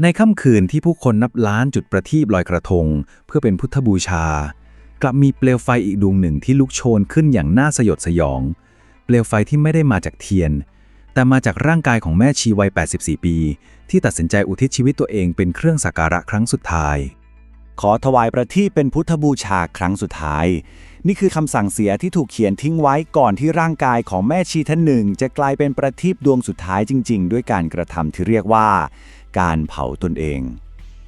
ในค่ำคืนที่ผู้คนนับล้านจุดประทีปลอยกระทง เพื่อเป็นพุทธบูชา กลับมีเปลวไฟอีกดวงหนึ่งที่ลุกโชนขึ้นอย่างน่าสยดสยอง เปลวไฟที่ไม่ได้มาจากเทียน แต่มาจากร่างกายของแม่ชีวัย 84 ปี ที่ตัดสินใจอุทิศชีวิตตัวเองเป็นเครื่องสักการะครั้งสุดท้าย ขอถวายประทีปเป็นพุทธบูชาครั้งสุดท้าย นี่คือคำสั่งเสียที่ถูกเขียนทิ้งไว้ก่อนที่ร่างกายของแม่ชีท่านหนึ่ง จะกลายเป็นประทีปดวงสุดท้ายจริง ๆ ด้วยการกระทำที่เรียกว่า การเผาตนเอง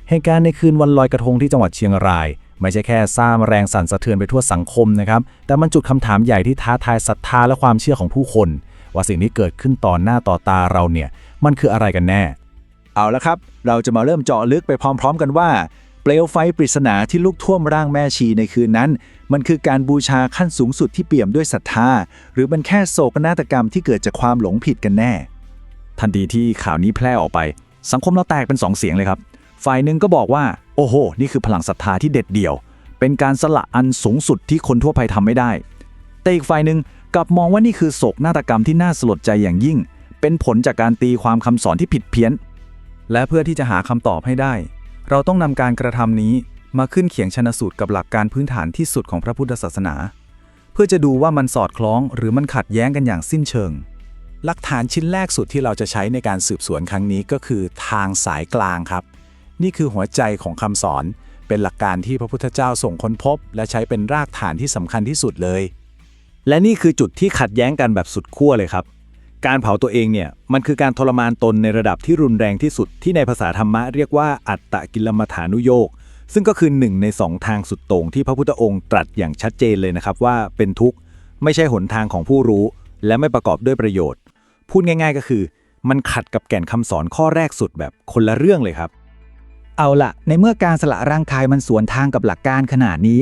เหตุการณ์ในคืนวันลอยกระทงที่จังหวัดเชียงราย ไม่ใช่แค่สร้างแรงสั่นสะเทือนไปทั่วสังคมนะครับ แต่มันจุดคำถามใหญ่ที่ท้าทายศรัทธาและความเชื่อของผู้คน ว่าสิ่งที่เกิดขึ้นต่อหน้าต่อตาเราเนี่ย มันคืออะไรกันแน่ เอาละครับ เราจะมาเริ่มเจาะลึกไปพร้อม ๆ กันว่า เปลวไฟปริศนาที่ลุกท่วมร่างแม่ชีในคืนนั้น มันคือการบูชาขั้นสูงสุดที่เปี่ยมด้วยศรัทธา หรือมันแค่โศกนาฏกรรมที่เกิดจากความหลงผิดกันแน่ ทันทีที่ข่าวนี้แพร่ออกไป สังคมเราแตกเป็นสองเสียงเลยครับ ฝ่ายหนึ่งก็บอกว่า โอ้โห นี่คือพลังศรัทธาที่เด็ดเดี่ยว เป็นการสละอันสูงสุดที่คนทั่วไปทำไม่ได้ แต่อีกฝ่ายหนึ่งกลับมองว่านี่คือโศกนาฏกรรมที่น่าสลดใจอย่างยิ่ง เป็นผลจากการตีความคำสอนที่ผิดเพี้ยน และเพื่อที่จะหาคำตอบให้ได้ เราต้องนำการกระทำนี้มาขึ้นเขียงชนสูตรกับหลักการพื้นฐานที่สุดของพระพุทธศาสนา เพื่อจะดูว่ามันสอดคล้องหรือมันขัดแย้งกันอย่างสิ้นเชิง หลักฐานชิ้นแรกสุดที่เราจะใช้ในการสืบสวนครั้งนี้ก็คือทางสายกลางครับ นี่คือหัวใจของคำสอน เป็นหลักการที่พระพุทธเจ้าส่งค้นพบ และใช้เป็นรากฐานที่สำคัญที่สุดเลย และนี่คือจุดที่ขัดแย้งกันแบบสุดขั้วเลยครับ การเผาตัวเองเนี่ยมันคือการทรมานตนในระดับที่รุนแรงที่สุดที่ในภาษาธรรมะเรียกว่าอัตตะกิลมัฐานุโยกซึ่งก็คือหนึ่งในสองทางสุดโต่งที่พระพุทธองค์ตรัสอย่างชัดเจนเลยนะครับว่าเป็นทุกข์ไม่ใช่หนทางของผู้รู้ และไม่ประกอบด้วยประโยชน์ พูดง่าย ๆ ก็คือ มันขัดกับแก่นคำสอนข้อแรกสุดแบบคนละเรื่องเลยครับ เอาละในเมื่อการสละร่างกายมันสวนทางกับหลักการขนาดนี้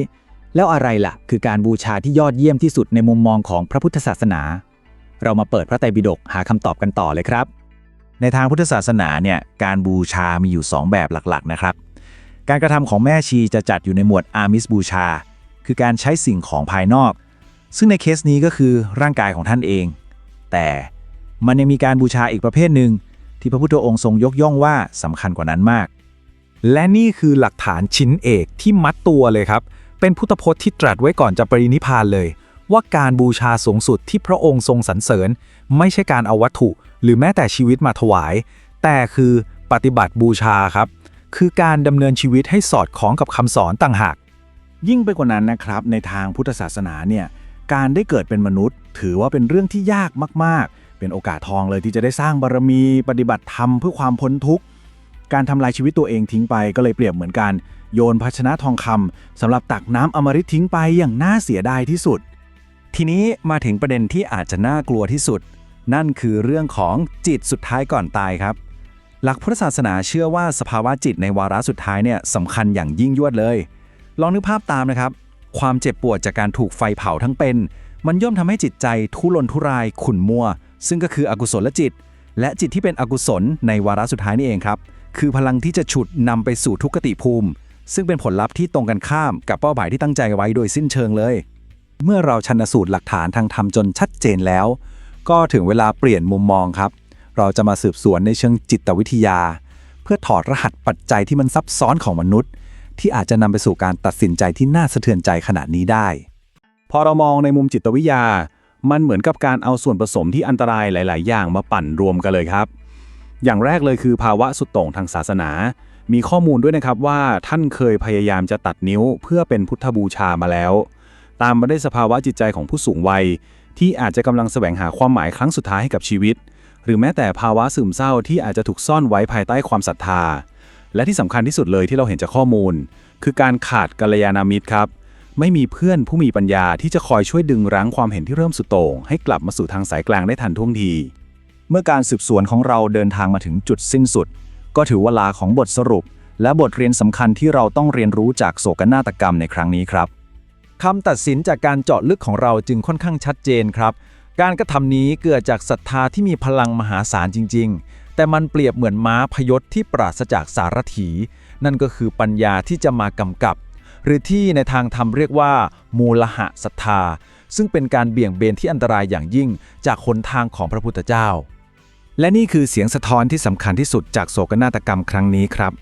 แล้วอะไรล่ะ คือการบูชาที่ยอดเยี่ยมที่สุดในมุมมองของพระพุทธศาสนา เรามาเปิดพระไตรปิฎกหาคำตอบกันต่อเลยครับ ในทางพุทธศาสนาเนี่ยการบูชามีอยู่ 2 แบบหลักๆ นะครับ การกระทำของแม่ชีจะจัดอยู่ในหมวดอามิสบูชา คือการใช้สิ่งของภายนอกซึ่งในเคสนี้ก็คือร่างกายของท่านเอง แต่ มันยังมีการบูชาอีกประเภทหนึ่ง ที่พระพุทธองค์ทรงยกย่องว่าสำคัญกว่านั้นมาก และนี่คือหลักฐานชิ้นเอกที่มัดตัวเลยครับ เป็นพุทธพจน์ที่ตรัสไว้ก่อนจะปรินิพพานเลย ว่าการบูชาสูงสุดที่พระองค์ทรงสรรเสริญ ไม่ใช่การเอาวัตถุ หรือแม้แต่ชีวิตมาถวาย แต่คือปฏิบัติบูชาครับ คือการดำเนินชีวิตให้สอดคล้องกับคำสอนต่างหาก ยิ่งไปกว่านั้นนะครับ ในทางพุทธศาสนาเนี่ย การได้เกิดเป็นมนุษย์ ถือว่าเป็นเรื่องที่ยากมากๆ เป็นโอกาสทองเลยที่จะได้สร้างบารมีปฏิบัติธรรมเพื่อความพ้นทุกข์ การทำลายชีวิตตัวเองทิ้งไปก็เลยเปรียบเหมือนกันโยนภาชนะทองคำสำหรับตักน้ำอมฤตทิ้งไปอย่างน่าเสียดายที่สุด ทีนี้มาถึงประเด็นที่อาจจะน่ากลัวที่สุด นั่นคือเรื่องของจิตสุดท้ายก่อนตายครับ หลักพุทธศาสนาเชื่อว่าสภาวะจิตในวาระสุดท้ายเนี่ยสำคัญอย่างยิ่งยวดเลย ลองนึกภาพตามนะครับ ความเจ็บปวดจากการถูกไฟเผาทั้งเป็น มันย่อมทำให้จิตใจทุรนทุรายขุ่นมัว ซึ่งก็คืออกุศลจิต และจิตที่เป็นอกุศลในวาระสุดท้ายนี่เองครับ คือพลังที่จะฉุดนำไปสู่ทุกขติภูมิ ซึ่งเป็นผลลัพธ์ที่ตรงกันข้ามกับเป้าหมายที่ตั้งใจไว้โดยสิ้นเชิงเลย เมื่อเราชันสูตรหลักฐานทางธรรมจนชัดเจนแล้ว ก็ถึงเวลาเปลี่ยนมุมมองครับ เราจะมาสืบสวนในเชิงจิตวิทยา เพื่อถอดรหัสปัจจัยที่มันซับซ้อนของมนุษย์ ที่อาจจะนำไปสู่การตัดสินใจที่น่าสะเทือนใจขนาดนี้ได้ พอเรามองในมุมจิตวิทยา มันเหมือนกับการเอาส่วนผสมที่อันตรายหลาย ๆ อย่างมาปั่นรวมกันเลยครับ อย่างแรกเลยคือภาวะสุดโต่งทางศาสนา มีข้อมูลด้วยนะครับว่าท่านเคยพยายามจะตัดนิ้วเพื่อเป็นพุทธบูชามาแล้ว ตามมาด้วยสภาวะจิตใจของผู้สูงวัย ที่อาจจะกำลังแสวงหาความหมายครั้งสุดท้ายให้กับชีวิต หรือแม้แต่ภาวะซึมเศร้าที่อาจจะถูกซ่อนไว้ภายใต้ความศรัทธา และที่สำคัญที่สุดเลยที่เราเห็นจากข้อมูล คือการขาดกัลยาณมิตรครับ ไม่มีเพื่อนผู้มีปัญญาที่จะคอยช่วยดึงรั้งความเห็นที่เริ่มสุดโต่งให้กลับมาสู่ทางสายกลางได้ทันท่วงที เมื่อการสืบสวนของเราเดินทางมาถึงจุดสิ้นสุด ก็ถือเวลาของบทสรุป และบทเรียนสำคัญที่เราต้องเรียนรู้จากโศกนาฏกรรมในครั้งนี้ครับคำตัดสินจากการเจาะลึกของเราจึงค่อนข้างชัดเจนครับ การกระทำนี้เกิดจากศรัทธาที่มีพลังมหาศาลจริง ๆ แต่มันเปรียบเหมือนม้าพยศที่ปราศจากสารถี นั่นก็คือปัญญาที่จะมากำกับ หรือที่ในทางธรรมเรียกว่า มูลหะศรัทธา ซึ่งเป็นการเบี่ยงเบนที่อันตรายอย่างยิ่งจากหนทางของพระพุทธเจ้า และนี่คือเสียงสะท้อนที่สำคัญที่สุดจากโศกนาฏกรรมครั้งนี้ครับ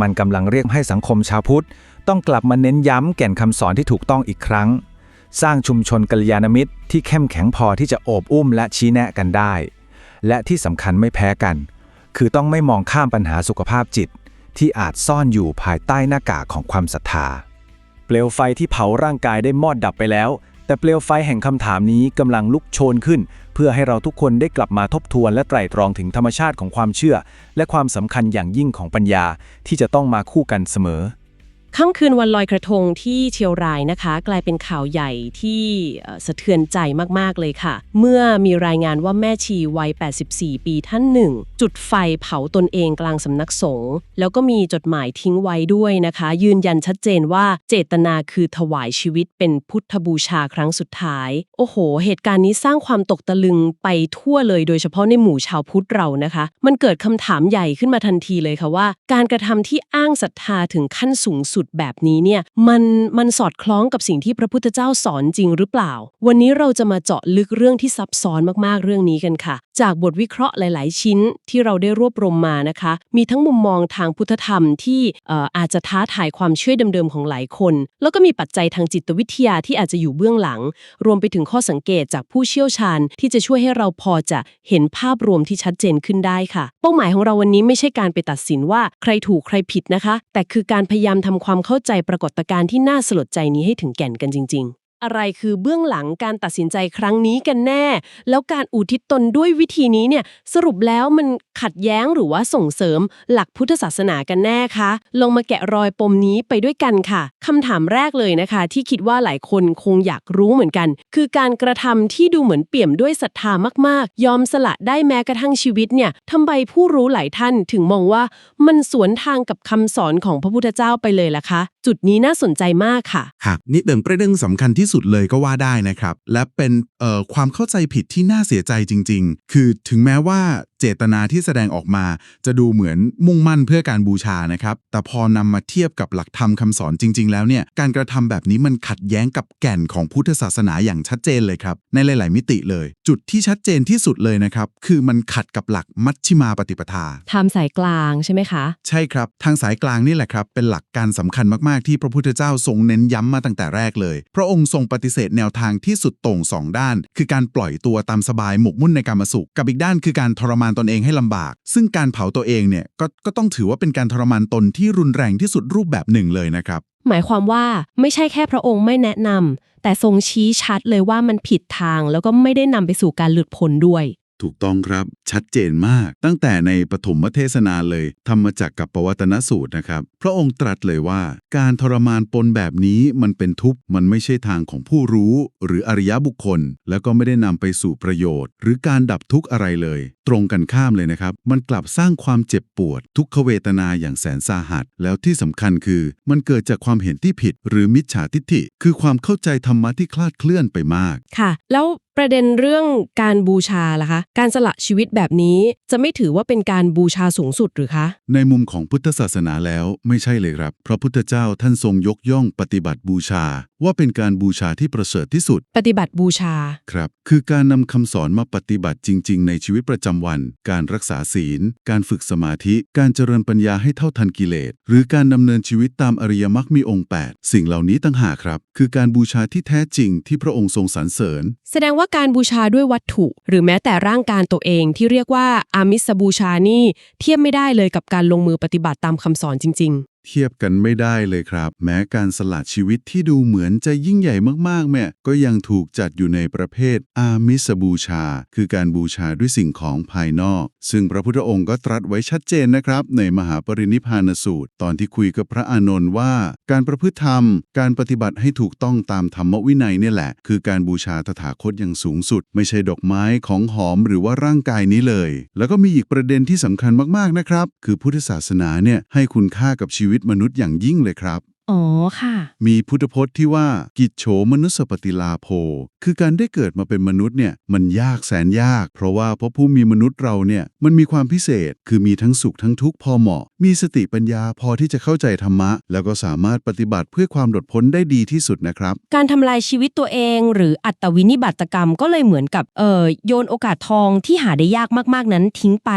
มันกำลังเรียกให้สังคมชาวพุทธ ต้องกลับมาเน้นย้ำแก่นคำสอนที่ถูกต้องอีกครั้ง สร้างชุมชนกัลยาณมิตร ที่เข้มแข็งพอที่จะโอบอุ้มและชี้แนะกันได้ และที่สำคัญไม่แพ้กัน คือต้องไม่มองข้ามปัญหาสุขภาพจิตที่อาจซ่อนอยู่ภายใต้หน้ากากของความศรัทธา ลวไฟที่เผาร่างกายได้มอดดับไปแล้ว แต่เปลวไฟแห่งคำถามนี้กำลังลุกโชนขึ้น เพื่อให้เราทุกคนได้กลับมาทบทวนและไตร่ตรองถึงธรรมชาติของความเชื่อ และความสำคัญอย่างยิ่งของปัญญาที่จะต้องมาคู่กันเสมอ ค่ำคืนวันลอยกระทงที่เชียงรายนะคะ กลายเป็นข่าวใหญ่ที่สะเทือนใจมาก ๆ เลยค่ะ เมื่อมีรายงานว่าแม่ชีวัย 84 ปีท่านหนึ่ง จุดไฟเผาตนเองกลางสำนักสงฆ์แล้วก็มีจดหมายทิ้งไว้ด้วยนะคะ ยืนยันชัดเจนว่าเจตนาคือถวายชีวิตเป็นพุทธบูชาครั้งสุดท้าย โอ้โห เหตุการณ์นี้สร้างความตกตะลึงไปทั่วเลยโดยเฉพาะในหมู่ชาวพุทธเรานะคะ มันเกิดคำถามใหญ่ขึ้นมาทันทีเลยค่ะว่า การกระทำที่อ้างศรัทธาถึงขั้นสูงสุดแบบนี้เนี่ยมันมันสอดคล้องกับสิ่งที่พระพุทธเจ้าสอนจริงหรือเปล่า วันนี้เราจะมาเจาะลึกเรื่องที่ซับซ้อนมากๆเรื่องนี้กันค่ะจากบทวิเคราะห์หลาย ๆ ชิ้นที่เราได้รวบรวมมานะคะ มีทั้งมุมมองทางพุทธธรรมที่อออาจจะท้าทายความเชื่อเดิม ๆ ของหลายคน แล้วก็มีปัจจัยทางจิตวิทยาที่อาจจะอยู่เบื้องหลัง รวมไปถึงข้อสังเกตจากผู้เชี่ยวชาญ ที่จะช่วยให้เราพอจะเห็นภาพรวมที่ชัดเจนขึ้นได้ค่ะ เป้าหมายของเราวันนี้ไม่ใช่การไปตัดสินว่าใครถูกใครผิดนะคะ แต่คือการพยายามทำความเข้าใจปรากฏการณ์ที่น่าสลดใจนี้ให้ถึงแก่นกันจริง ๆ อะไรคือเบื้องหลังการตัดสินใจครั้งนี้กันแน่ แล้วการอุทิศตนด้วยวิธีนี้เนี่ยสรุปแล้วมันขัดแย้งหรือว่าส่งเสริมหลักพุทธศาสนากันแน่คะลงมาแกะรอยปมนี้ไปด้วยกันค่ะคำถามแรกเลยนะคะ ที่คิดว่าหลายคนคงอยากรู้เหมือนกัน คือการกระทำที่ดูเหมือนเปี่ยมด้วยศรัทธามากๆ ยอมสละได้แม้กระทั่งชีวิตเนี่ยทำไมผู้รู้หลายท่านถึงมองว่ามันสวนทางกับคำสอนของพระพุทธเจ้าไปเลยล่ะคะ จุดนี้น่าสนใจมากค่ะ ครับนี่เป็นประเด็นสำคัญที่สุดเลยก็ว่าได้นะครับ และเป็นเอ่อความเข้าใจผิดที่น่าเสียใจจริง ๆ คือถึงแม้ว่า เจตนาที่แสดงออกมา จะดูเหมือนมุ่งมั่นเพื่อการบูชานะครับ แต่พอนำมาเทียบกับหลักธรรมคำสอนจริง ๆ แล้วเนี่ยการกระทำแบบนี้มันขัดแย้งกับแก่นของพุทธศาสนาอย่างชัดเจนเลยครับในหลาย ๆ มิติเลย จุดที่ชัดเจนที่สุดเลยนะครับคือมันขัดกับหลักมัชชิมาปฏิปทาทำสายกลางใช่ไหมคะ ใช่ครับ ทางสายกลางนี่แหละครับ เป็นหลักการสำคัญมาก ๆ ที่พระพุทธเจ้าทรงเน้นย้ำมาตั้งแต่แรกเลย พระองค์ทรงปฏิเสธแนวทางที่สุดโต่งสองด้าน คือการปล่อยตัวตามสบายหมกมุ่นในการมาสุข กับอีกด้านคือการทรมานตนเองให้ลำบาก ซึ่งการเผาตัวเองเนี่ยกก็ต้องถือว่าเป็นการทรมานตนที่รุนแรงที่สุดรูปแบบหนึ่งเลยนะครับ หมายความว่าไม่ใช่แค่พระองค์ไม่แนะนำแต่ทรงชี้ชัดเลยว่ามันผิดทางแล้วก็ไม่ได้นำไปสู่การหลุดพ้นด้วย ถูกต้องครับชัดเจนมาก ตั้งแต่ในปฐมเทศนาเลยธรรมจักรกับปวัตนสูตรนะครับ พระองค์ตรัสเลยว่า การทรมานปนแบบนี้มันเป็นทุกข์มันไม่ใช่ทางของผู้รู้ หรืออริยบุคคล แล้วก็ไม่ได้นำไปสู่ประโยชน์ หรือการดับทุกข์อะไรเลย ตรงกันข้ามเลยนะครับ มันกลับสร้างความเจ็บปวด ทุกขเวทนาอย่างแสนสาหัส แล้วที่สำคัญคือ มันเกิดจากความเห็นที่ผิด หรือมิจฉาทิฏฐิ คือความเข้าใจธรรมะที่คลาดเคลื่อนไปมากค่ะ แล้ว ประเด็นเรื่องการบูชาล่ะคะ การสละชีวิตแบบนี้จะไม่ถือว่าเป็นการบูชาสูงสุดหรือคะ ในมุมของพุทธศาสนาแล้วไม่ใช่เลยครับเพราะพุทธเจ้าท่านทรงยกย่องปฏิบัติบูชา ว่าเป็นการบูชาที่ประเสริฐที่สุด ปฏิบัติบูชา ครับ คือการนำคำสอนมาปฏิบัติจริง ๆ ในชีวิตประจำวัน การรักษาศีล การฝึกสมาธิ การเจริญปัญญาให้เท่าทันกิเลส หรือการดำเนินชีวิตตามอริยมรรคมีองค์ 8 สิ่งเหล่านี้ตั้งหากครับ คือการบูชาที่แท้จริงที่พระองค์ทรงสรรเสริญ แสดงว่าการบูชาด้วยวัตถุ หรือแม้แต่ร่างกายตัวเองที่เรียกว่าอามิสบูชานี่เทียบไม่ได้เลยกับการลงมือปฏิบัติตามคำสอนจริง เทียบกันไม่ได้เลยครับ แม้การสละชีวิตที่ดูเหมือนจะยิ่งใหญ่มากๆแม่ก็ยังถูกจัดอยู่ในประเภทอามิสบูชา คือการบูชาด้วยสิ่งของภายนอก ซึ่งพระพุทธองค์ก็ตรัสไว้ชัดเจนนะครับ ในมหาปรินิพพานสูตร ตอนที่คุยกับพระอานนท์ว่า การประพฤติธรรม การปฏิบัติให้ถูกต้องตามธรรมวินัยเนี่ยแหละ คือการบูชาตถาคตอย่างสูงสุด ไม่ใช่ดอกไม้ของหอมหรือว่าร่างกายนี้เลย แล้วก็มีอีกประเด็นที่สำคัญมากๆนะครับ คือพุทธศาสนาเนี่ยให้คุณค่ากับชีวิตมนุษย์อย่างยิ่งเลยครับ อ๋อค่ะ มีพุทธพจน์ที่ว่ากิจโฉมนุสสปฏิลาโภ คือการได้เกิดมาเป็นมนุษย์เนี่ยมันยากแสนยาก เพราะว่าพระผู้มีมนุษย์เราเนี่ยมันมีความพิเศษ คือมีทั้งสุขทั้งทุกข์พอเหมาะ มีสติปัญญาพอที่จะเข้าใจธรรมะ แล้วก็สามารถปฏิบัติเพื่อความหลุดพ้นได้ดีที่สุดนะครับ การทำลายชีวิตตัวเอง หรืออัตวินิบัตกรรมก็เลยเหมือนกับเอ่อโยนโอกาสทองที่หาได้ยากมากๆนั้นทิ้งไป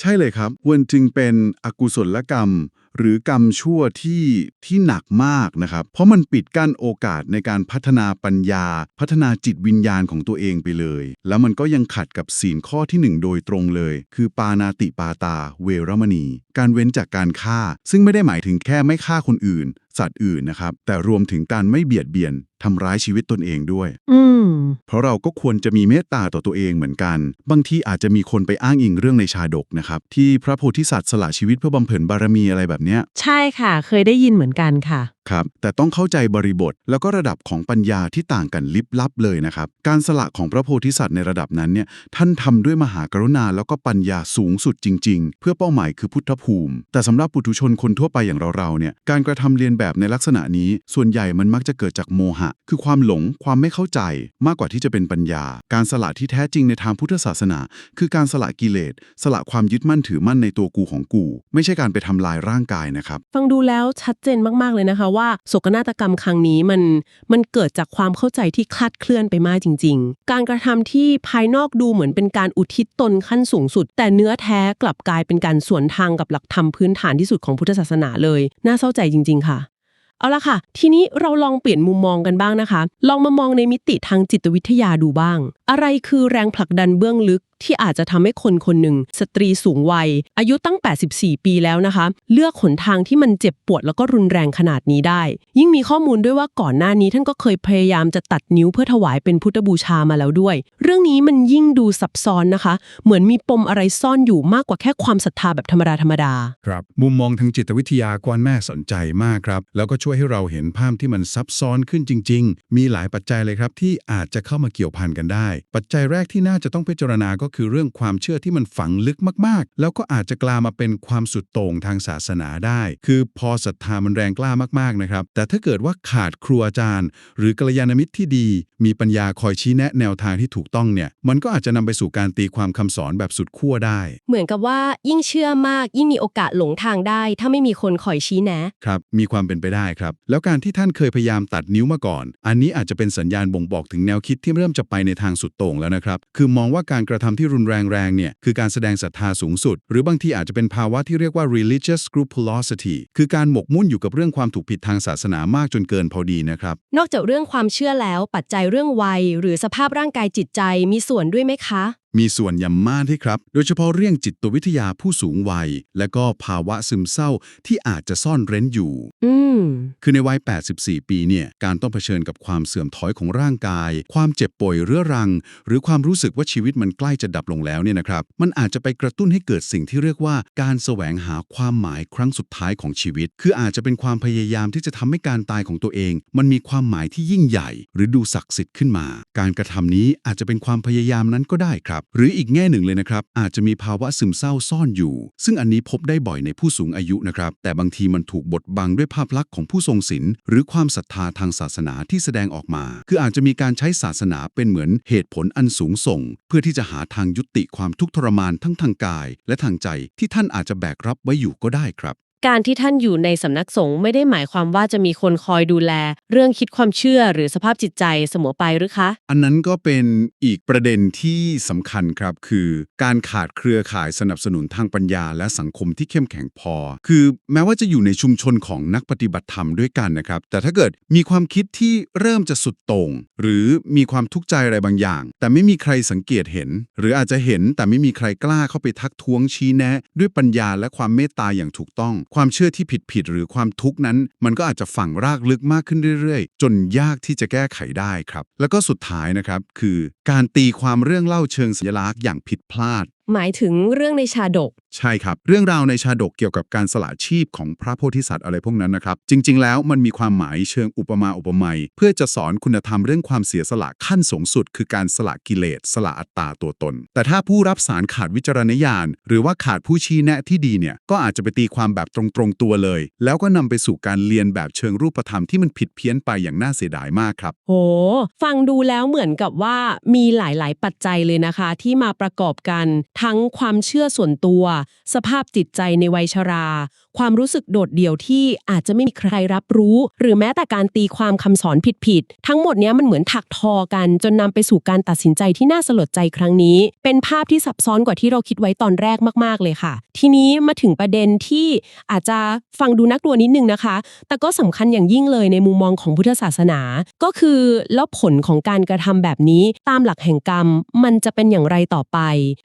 ใช่เลยครับมันจึงเป็นอกุศลกรรม หรือกรรมชั่วที่ที่หนักมากนะครับ เพราะมันปิดกั้นโอกาสในการพัฒนาปัญญา พัฒนาจิตวิญญาณของตัวเองไปเลย แล้วมันก็ยังขัดกับศีลข้อที่หนึ่งโดยตรงเลย คือปานาติปาตา เวรมณี การเว้นจากการฆ่า ซึ่งไม่ได้หมายถึงแค่ไม่ฆ่าคนอื่น สัตว์อื่นนะครับ แต่รวมถึงการไม่เบียดเบียน ทำร้ายชีวิตตนเองด้วย อืม เพราะเราก็ควรจะมีเมตตาต่อตัวเองเหมือนกัน บางทีอาจจะมีคนไปอ้างอิงเรื่องในชาดกนะครับ ที่พระโพธิสัตว์สละชีวิตเพื่อบำเพ็ญบารมีอะไรแบบเนี้ยใช่ค่ะ เคยได้ยินเหมือนกันค่ะ ครับ แต่ต้องเข้าใจบริบท แล้วก็ระดับของปัญญาที่ต่างกันลิบลับเลยนะครับ การสละของพระโพธิสัตว์ในระดับนั้นเนี่ยท่านทำด้วยมหากรุณาแล้วก็ปัญญาสูงสุดจริง ๆ เพื่อเป้าหมายคือพุทธภูมิ แต่สำหรับปุถุชนคนทั่วไปอย่างเราๆเนี่ยการกระทำเรียนแบบในลักษณะนี้ ส่วนใหญ่มันมักจะเกิดจากโมหะคือความหลงความไม่เข้าใจมากกว่าที่จะเป็นปัญญา การสละที่แท้จริงในทางพุทธศาสนา คือการสละกิเลส สละความยึดมั่นถือมั่นในตัวกูของกู ไม่ใช่การไปทำลายร่างกายนะครับ ฟังดูแล้วชัดเจนมากๆเลยนะคะ ว่าโศกนาฏกรรมครั้งนี้มันมันเกิดจากความเข้าใจที่คลาดเคลื่อนไปมากจริง ๆ การกระทำที่ภายนอกดูเหมือนเป็นการอุทิศตนขั้นสูงสุด แต่เนื้อแท้กลับกลายเป็นการสวนทางกับหลักธรรมพื้นฐานที่สุดของพุทธศาสนาเลย น่าเศร้าใจจริง ๆ ค่ะ เอาละค่ะ ทีนี้เราลองเปลี่ยนมุมมองกันบ้างนะคะ ลองมามองในมิติทางจิตวิทยาดูบ้าง อะไรคือแรงผลักดันเบื้องลึกที่อาจจะทำให้คนคนหนึ่ง สตรีสูงวัย อายุตั้ง 84 ปีแล้วนะคะ เลือกหนทางที่มันเจ็บปวดแล้วก็รุนแรงขนาดนี้ได้ ยิ่งมีข้อมูลด้วยว่าก่อนหน้านี้ท่านก็เคยพยายามจะตัดนิ้วเพื่อถวายเป็นพุทธบูชามาแล้วด้วย เรื่องนี้มันยิ่งดูซับซ้อนนะคะ เหมือนมีปมอะไรซ่อนอยู่มากกว่าแค่ความศรัทธาแบบธรรมดาธรรมดาครับมุมมองทางจิตวิทยากวนแม่สนใจมากครับ แล้วก็ช่วยให้เราเห็นภาพที่มันซับซ้อนขึ้นจริง ๆ มีหลายปัจจัยเลยครับที่อาจจะเข้ามาเกี่ยวพันกันได้ปัจจัยแรกที่น่าจะต้องพิจารณาก็คือเรื่องความเชื่อที่มันฝังลึกมากๆ แล้วก็อาจจะกลายมาเป็นความสุดโต่งทางศาสนาได้ คือพอศรัทธามันแรงกล้ามากๆนะครับ แต่ถ้าเกิดว่าขาดครูอาจารย์ หรือกัลยาณมิตรที่ดี มีปัญญาคอยชี้แนะแนวทางที่ถูกต้องเนี่ย มันก็อาจจะนำไปสู่การตีความคำสอนแบบสุดขั้วได้ เหมือนกับว่ายิ่งเชื่อมาก ยิ่งมีโอกาสหลงทางได้ ถ้าไม่มีคนคอยชี้แนะครับ มีความเป็นไปได้ครับ แล้วการที่ท่านเคยพยายามตัดนิ้วมาก่อน อันนี้อาจจะเป็นสัญญาณบ่งบอกถึงแนวคิดที่เริ่มจะไปในทางสุดโต่งแล้วนะครับ คือมองว่าการกระทำที่รุนแรงแรงเนี่ยคือการแสดงศรัทธาสูงสุด หรือบางทีอาจจะเป็นภาวะที่เรียกว่า religious scrupulosity คือการหมกมุ่นอยู่กับเรื่องความถูกผิดทางศาสนามากจนเกินพอดีนะครับ นอกจากเรื่องความเชื่อแล้วปัจจัยเรื่องวัย หรือสภาพร่างกายจิตใจมีส่วนด้วยไหมคะ มีส่วนอย่างมากที่ครับ โดยเฉพาะเรื่องจิตวิทยาผู้สูงวัย และก็ภาวะซึมเศร้าที่อาจจะซ่อนเร้นอยู่ อืมคือในวัย 84 ปีเนี่ย การต้องเผชิญกับความเสื่อมถอยของร่างกาย ความเจ็บป่วยเรื้อรัง หรือความรู้สึกว่าชีวิตมันใกล้จะดับลงแล้วเนี่ยนะครับ มันอาจจะไปกระตุ้นให้เกิดสิ่งที่เรียกว่า การแสวงหาความหมายครั้งสุดท้ายของชีวิต คืออาจจะเป็นความพยายามที่จะทำให้การตายของตัวเอง มันมีความหมายที่ยิ่งใหญ่ หรือดูศักดิ์สิทธิ์ขึ้นมา การกระทำนี้อาจจะเป็นความพยายามนั้นก็ได้ครับหรืออีกแง่หนึ่งเลยนะครับ อาจจะมีภาวะซึมเศร้าซ่อนอยู่ ซึ่งอันนี้พบได้บ่อยในผู้สูงอายุนะครับ แต่บางทีมันถูกบดบังด้วยภาพลักษณ์ของผู้ทรงศีลหรือความศรัทธาทางศาสนาที่แสดงออกมา คืออาจจะมีการใช้ศาสนาเป็นเหมือนเหตุผลอันสูงส่ง เพื่อที่จะหาทางยุติความทุกข์ทรมานทั้งทางกาย และทางใจที่ท่านอาจจะแบกรับไว้อยู่ก็ได้ครับ การที่ท่านอยู่ในสำนักสงฆ์ไม่ได้หมายความว่าจะมีคนคอยดูแล เรื่องคิดความเชื่อหรือสภาพจิตใจเสมอไปหรือคะ อันนั้นก็เป็นอีกประเด็นที่สำคัญครับ คือ การขาดเครือข่ายสนับสนุนทางปัญญาและสังคมที่เข้มแข็งพอ คือแม้ว่าจะอยู่ในชุมชนของนักปฏิบัติธรรมด้วยกันนะครับ แต่ถ้าเกิดมีความคิดที่เริ่มจะสุดโต่งหรือมีความทุกข์ใจอะไรบางอย่าง แต่ไม่มีใครสังเกตเห็น หรืออาจจะเห็นแต่ไม่มีใครกล้าเข้าไปทักท้วงชี้แนะ ด้วยปัญญาและความเมตตาอย่างถูกต้องความเชื่อที่ผิดผิดๆหรือความทุกข์นั้น มันก็อาจจะฝังรากลึกมากขึ้นเรื่อยๆ จนยากที่จะแก้ไขได้ครับ แล้วก็สุดท้ายนะครับคือการตีความเรื่องเล่าเชิงสัญลักษณ์อย่างผิดพลาด หมายถึงเรื่องในชาดก ใช่ครับ เรื่องราวในชาดกเกี่ยวกับการสละชีพของพระโพธิสัตว์อะไรพวกนั้นนะครับ จริง ๆ แล้วมันมีความหมายเชิงอุปมาอุปไมยเพื่อจะสอนคุณธรรมเรื่องความเสียสละขั้นสูงสุด คือการสละกิเลส สละอัตตาตัวตน แต่ถ้าผู้รับสารขาดวิจารณญาณ หรือว่าขาดผู้ชี้แนะที่ดีเนี่ยก็อาจจะไปตีความแบบตรงๆตัวเลย แล้วก็นำไปสู่การเรียนแบบเชิงรูปธรรมที่มันผิดเพี้ยนไปอย่างน่าเสียดายมากครับโหฟังดูแล้วเหมือนกับว่ามีหลาย ๆ ปัจจัยเลยนะคะ ที่มาประกอบกันทั้งความเชื่อส่วนตัว สภาพจิตใจในวัยชรา ความรู้สึกโดดเดี่ยวที่อาจจะไม่มีใครรับรู้ หรือแม้แต่การตีความคำสอนผิดๆ ทั้งหมดนี้มันเหมือนถักทอกัน จนนำไปสู่การตัดสินใจที่น่าสลดใจครั้งนี้ เป็นภาพที่ซับซ้อนกว่าที่เราคิดไว้ตอนแรกมากๆเลยค่ะ ทีนี้มาถึงประเด็นที่อาจจะฟังดูน่ากลัวนิดนึงนะคะ แต่ก็สำคัญอย่างยิ่งเลยในมุมมองของพุทธศาสนา ก็คือแล้วผลของการกระทำแบบนี้ตามหลักแห่งกรรม มันจะเป็นอย่างไรต่อไป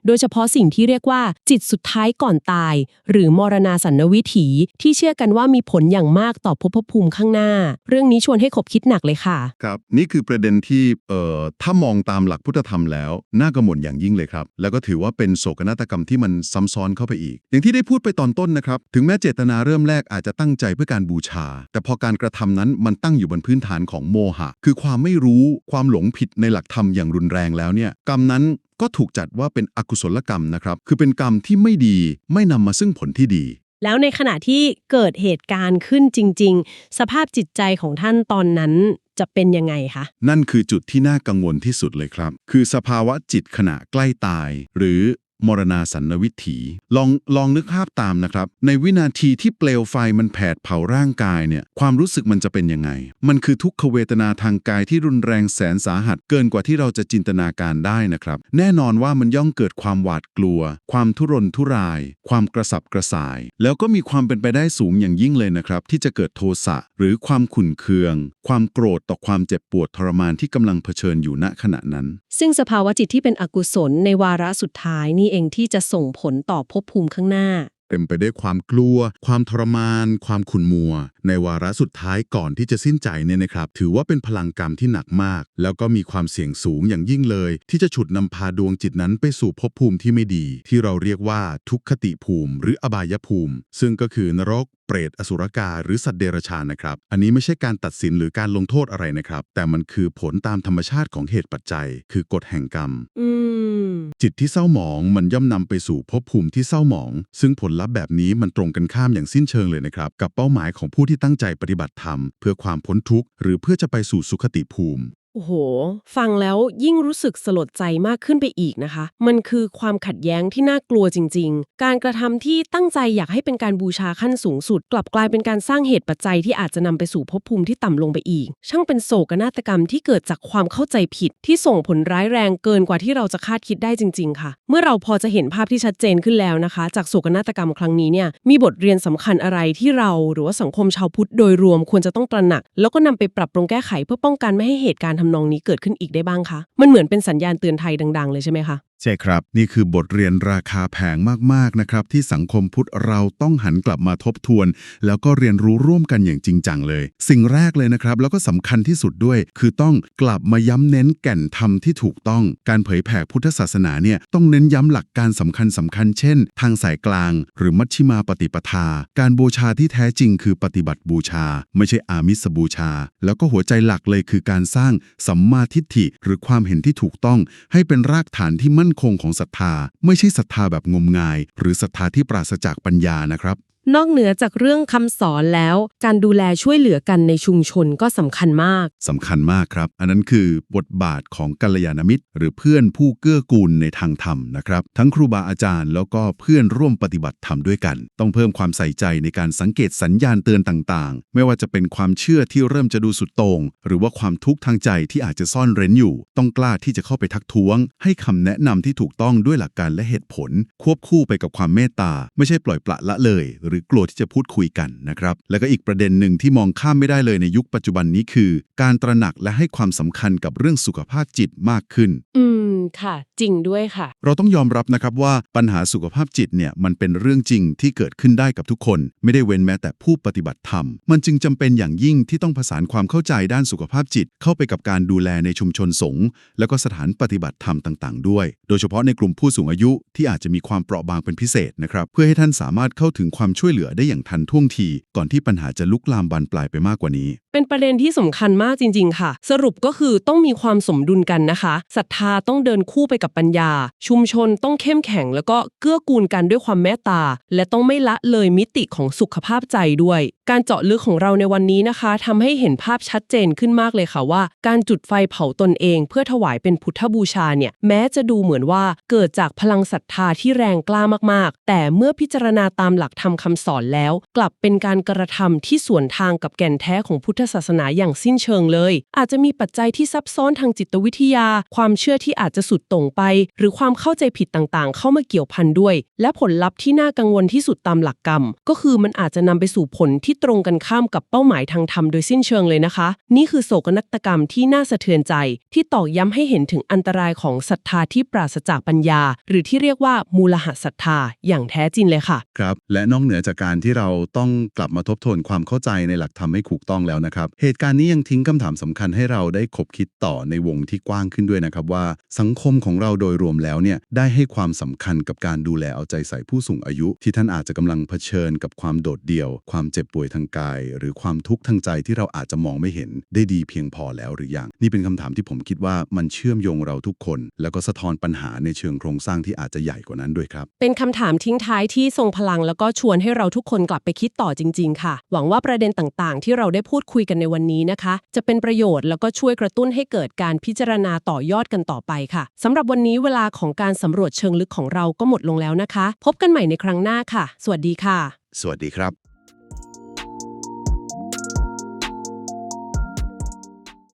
โดยเฉพาะสิ่งที่เรียกว่า จิตสุดท้ายก่อนตาย หรือมรณาสันนวิถี ที่เชื่อกันว่ามีผลอย่างมากต่อภพภูมิข้างหน้า เรื่องนี้ชวนให้คบคิดหนักเลยค่ะ ครับ นี่คือประเด็นที่เอ่อถ้ามองตามหลักพุทธธรรมแล้ว น่ากังวลอย่างยิ่งเลยครับ แล้วก็ถือว่าเป็นโศกนาฏกรรมที่มันซ้ำซ้อนเข้าไปอีก อย่างที่ได้พูดไปตอนต้นนะครับถึงแม้เจตนาเริ่มแรกอาจจะตั้งใจเพื่อการบูชา แต่พอการกระทำนั้นมันตั้งอยู่บนพื้นฐานของโมหะ คือความไม่รู้ความหลงผิดในหลักธรรมอย่างรุนแรงแล้วเนี่ยกรรมนั้นก็ถูกจัดว่าเป็นอกุศลกรรมนะครับ คือเป็นกรรมที่ไม่ดีไม่นำมาซึ่งผลที่ดี แล้วในขณะที่เกิดเหตุการณ์ขึ้นจริง ๆ สภาพจิตใจของท่านตอนนั้นจะเป็นยังไงคะ นั่นคือจุดที่น่ากังวลที่สุดเลยครับ คือสภาวะจิตขณะใกล้ตาย หรือ มรณาสันนวิถีลองลองนึกภาพตามนะครับ ในวินาทีที่เปลวไฟมันแผดเผาร่างกายเนี่ยความรู้สึกมันจะเป็นยังไง มันคือทุกขเวทนาทางกายที่รุนแรงแสนสาหัสเกินกว่าที่เราจะจินตนาการได้นะครับ แน่นอนว่ามันย่อมเกิดความหวาดกลัว ความทุรนทุราย ความกระสับกระส่าย แล้วก็มีความเป็นไปได้สูงอย่างยิ่งเลยนะครับ ที่จะเกิดโทสะหรือความขุ่นเคือง ความโกรธต่อความเจ็บปวดทรมานที่กำลังเผชิญอยู่ณขณะนั้น ซึ่งสภาวะจิตที่เป็นอกุศลในวาระสุดท้ายนี่เองที่จะส่งผลต่อภพภูมิข้างหน้า เต็มไปด้วยความกลัว ความทรมาน ความขุ่นมัว ในวาระสุดท้ายก่อนที่จะสิ้นใจเนี่ยนะครับ ถือว่าเป็นพลังกรรมที่หนักมาก แล้วก็มีความเสี่ยงสูงอย่างยิ่งเลย ที่จะฉุดนำพาดวงจิตนั้นไปสู่ภพภูมิที่ไม่ดี ที่เราเรียกว่าทุกขติภูมิ หรืออบายภูมิ ซึ่งก็คือนรกเปรตอสุรกายหรือสัตว์เดรัจฉานนะครับ อันนี้ไม่ใช่การตัดสินหรือการลงโทษอะไรนะครับ แต่มันคือผลตามธรรมชาติของเหตุปัจจัย คือกฎแห่งกรรม อืม จิตที่เศร้าหมองมันย่อมนำไปสู่ภพภูมิที่เศร้าหมอง ซึ่งผลลัพธ์แบบนี้มันตรงกันข้ามอย่างสิ้นเชิงเลยนะครับ กับเป้าหมายของผู้ที่ตั้งใจปฏิบัติธรรม เพื่อความพ้นทุกข์หรือเพื่อจะไปสู่สุขติภูมิ โอ้โห ฟังแล้วยิ่งรู้สึกสลดใจมากขึ้นไปอีกนะคะ มันคือความขัดแย้งที่น่ากลัวจริง ๆ การกระทำที่ตั้งใจอยากให้เป็นการบูชาขั้นสูงสุด กลับกลายเป็นการสร้างเหตุปัจจัยที่อาจจะนำไปสู่ภพภูมิที่ต่ำลงไปอีก ช่างเป็นโศกนาฏกรรมที่เกิดจากความเข้าใจผิดที่ส่งผลร้ายแรงเกินกว่าที่เราจะคาดคิดได้จริง ๆ ค่ะ เมื่อเราพอจะเห็นภาพที่ชัดเจนขึ้นแล้วนะคะ จากโศกนาฏกรรมครั้งนี้เนี่ยมีบทเรียนสำคัญอะไรที่เรา หรือว่าสังคมชาวพุทธโดยรวมควรจะต้องตระหนัก แล้วก็นำไปปรับปรุงแก้ไขเพื่อป้องกันไม่ให้เหตุการณ์ทำนองนี้เกิดขึ้นอีกได้บ้างคะ มันเหมือนเป็นสัญญาณเตือนภัยดัง ๆ เลยใช่ไหมคะ ใช่ครับ นี่คือบทเรียนราคาแพงมาก ๆ นะครับ ที่สังคมพุทธเราต้องหันกลับมาทบทวน แล้วก็เรียนรู้ร่วมกันอย่างจริงจังเลย สิ่งแรกเลยนะครับ แล้วก็สำคัญที่สุดด้วย คือต้องกลับมาย้ำเน้นแก่นธรรมที่ถูกต้องการเผยแผ่พุทธศาสนาเนี่ยต้องเน้นย้ำหลักการสำคัญสำคัญเช่น ทางสายกลาง หรือมัชชิมาปฏิปทา การบูชาที่แท้จริงคือปฏิบัติบูชา ไม่ใช่อามิสบูชา แล้วก็หัวใจหลักเลยคือการสร้างสัมมาทิฏฐิ หรือความเห็นที่ถูกต้อง ให้เป็นรากฐานที่มั่นั่นคงของศรัทธา ไม่ใช่ศรัทธาแบบงมงาย หรือศรัทธาที่ปราศจากปัญญานะครับ นอกเหนือจากเรื่องคำสอนแล้ว การดูแลช่วยเหลือกันในชุมชนก็สำคัญมาก สำคัญมากครับ อันนั้นคือบทบาทของกัลยาณมิตร หรือเพื่อนผู้เกื้อกูลในทางธรรมนะครับ ทั้งครูบาอาจารย์แล้วก็เพื่อนร่วมปฏิบัติธรรมด้วยกัน ต้องเพิ่มความใส่ใจในการสังเกตสัญญาณเตือนต่างๆ ไม่ว่าจะเป็นความเชื่อที่เริ่มจะดูสุดโต่งหรือว่าความทุกข์ทางใจที่อาจจะซ่อนเร้นอยู่ ต้องกล้าที่จะเข้าไปทักท้วง ให้คำแนะนำที่ถูกต้องด้วยหลักการและเหตุผล ควบคู่ไปกับความเมตตา ไม่ใช่ปล่อยปละละเลยหรือรือกลัวที่จะพูดคุยกันนะครับ แล้วก็อีกประเด็นหนึ่งที่มองข้ามไม่ได้เลยในยุคปัจจุบันนี้คือ การตระหนักและให้ความสำคัญกับเรื่องสุขภาพจิตมากขึ้น อืมค่ะ จริงด้วยค่ะ เราต้องยอมรับนะครับว่าปัญหาสุขภาพจิตเนี่ยมันเป็นเรื่องจริงที่เกิดขึ้นได้กับทุกคน ไม่ได้เว้นแม้แต่ผู้ปฏิบัติธรรม มันจึงจำเป็นอย่างยิ่งที่ต้องผสานความเข้าใจด้านสุขภาพจิต เข้าไปกับการดูแลในชุมชนสงฆ์แล้วก็สถานปฏิบัติธรรมต่างๆ ด้วย โดยเฉพาะในกลุ่มผู้สูงอายุที่อาจจะมีความเปราะบางเป็นพิเศษนะครับเพื่อให้ท่านสามารถเข้าถึงความช่วยวยเหลือได้อย่างทันท่วงที ก่อนที่ปัญหาจะลุกลามบานปลายไปมากกว่านี้ เป็นประเด็นที่สำคัญมากจริง ๆ ค่ะ สรุปก็คือต้องมีความสมดุลกันนะคะศรัทธาต้องเดินคู่ไปกับปัญญา ชุมชนต้องเข้มแข็ง แล้วก็เกื้อกูลกันด้วยความเมตตา และต้องไม่ละเลยมิติของสุขภาพใจด้วย การเจาะลึกของเราในวันนี้นะคะทำให้เห็นภาพชัดเจนขึ้นมากเลยค่ะว่า การจุดไฟเผาตนเอง เพื่อถวายเป็นพุทธบูชาเนี่ยแม้จะดูเหมือนว่าเกิดจากพลังศรัทธาที่แรงกล้ามากๆ แต่เมื่อพิจารณาตามหลักธรรมคำสอนแล้ว กลับเป็นการกระทำที่สวนทางกับแก่นแท้ของพุทธศาสนาอย่างสิ้นเชิงเลย อาจจะมีปัจจัยที่ซับซ้อนทางจิตวิทยา ความเชื่อที่อาจจะสุดต่งไป หรือความเข้าใจผิดต่างๆ เข้ามาเกี่ยวพันด้วย และผลลัพธ์ที่น่ากังวลที่สุดตามหลักกรรม ก็คือมันอาจจะนำไปสู่ผลที่ตรงกันข้ามกับเป้าหมายทางธรรมโดยสิ้นเชิงเลยนะคะ นี่คือโศกนาฏกรรมที่น่าสะเทือนใจ ที่ตอกย้ำให้เห็นถึงอันตรายของศรัทธาที่ปราศจากปัญญา หรือที่เรียกว่ามูลหศรัทธาอย่างแท้จริงเลยค่ะ ครับ และนอกเหนือจากการที่เราต้องกลับมาทบทวนความเข้าใจในหลักธรรมให้ถูกต้องแล้วนะครับ เหตุการณ์นี้ยังทิ้งคำถามสำคัญให้เราได้คบคิดต่อในวงที่กว้างขึ้นด้วยนะครับว่า สังคมของเราโดยรวมแล้วเนี่ยได้ให้ความสำคัญกับการดูแลเอาใจใส่ผู้สูงอายุ ที่ท่านอาจจะกำลังเผชิญกับความโดดเดี่ยว ความเจ็บป่วยทางกาย หรือความทุกข์ทางใจที่เราอาจจะมองไม่เห็นได้ดีเพียงพอแล้วหรือยังนี่เป็นคำถามที่ผมคิดว่ามันเชื่อมโยงเราทุกคน แล้วก็สะท้อนปัญหาในเชิงโครงสร้างที่อาจจะใหญ่กว่านั้นด้วยครับ เป็นคำถามทิ้งท้ายที่ทรงพลังแล้วก็ชวนให้เราทุกคนกลับไปคิดต่อจริง ๆ ค่ะ หวังว่าประเด็นต่างๆ ที่เราได้พูดคุยกันในวันนี้นะคะ จะเป็นประโยชน์แล้วก็ช่วยกระตุ้นให้เกิดการพิจารณาต่อยอดกันต่อไปค่ะสำหรับวันนี้เวลาของการสำรวจเชิงลึกของเราก็หมดลงแล้วนะคะ พบกันใหม่ในครั้งหน้าค่ะ สวัสดีค่ะ สวัสดีครับ